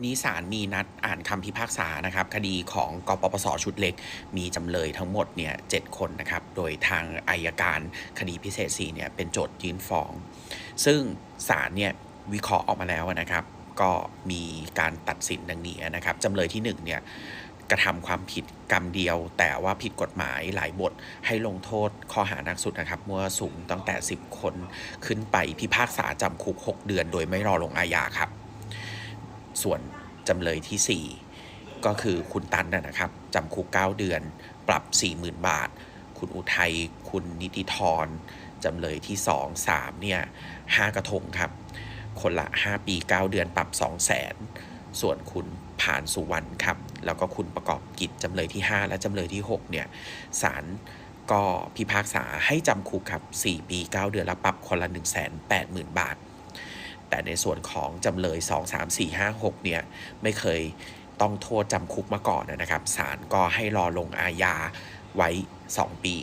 นี้ศาลมีนัดอ่านคำพิพากษานะครับ คดีของกปปสชุดเล็ก มีจำเลยทั้งหมดเนี่ยเจ็ดคนนะครับ โดยทางอายการคดีพิเศษ4เนี่ยเป็นโจทยื่นฟ้อง ซึ่งศาลเนี่ยวิเคราะห์ออกมาแล้วนะครับ ก็มีการตัดสินดังนี้นะครับจำเลยที่1เนี่ยกระทำความผิดกรรมเดียว แต่ว่าผิดกฎหมายหลายบทให้ลงโทษข้อหานักสุดนะครับมั่วสุมตั้งแต่ 10 คนขึ้นไปพิพากษาจำคุก 6 เดือน โดยไม่รอลงอาญาครับ ส่วนจำเลยที่ 4 ก็คือคุณตันนะครับจำคุก 9 เดือน ปรับ 40,000 บาท คุณอุทัย คุณนิติธรจำเลยที่ 2 3 เนี่ย 5 กระทงครับ คนละ 5 ปี 9 เดือนปรับ 2 0 0 0 0 0 ส่วนคุณผ่านสุวรรณครับ แล้วก็คุณประกอบกิจจำเลยที่ 5 และจำเลยที่ 6 เนี่ยศาลก็พิพากษาให้จำคุกครับ 4 ปี 9 เดือนและปรับคนละ 180,000 บาท แต่ในส่วนของจำเลย 2 3 4 5 6 เนี่ยไม่เคยต้องโทษจำคุกมาก่อนนะครับศาลก็ให้รอลงอาญาไว้ 2 ปี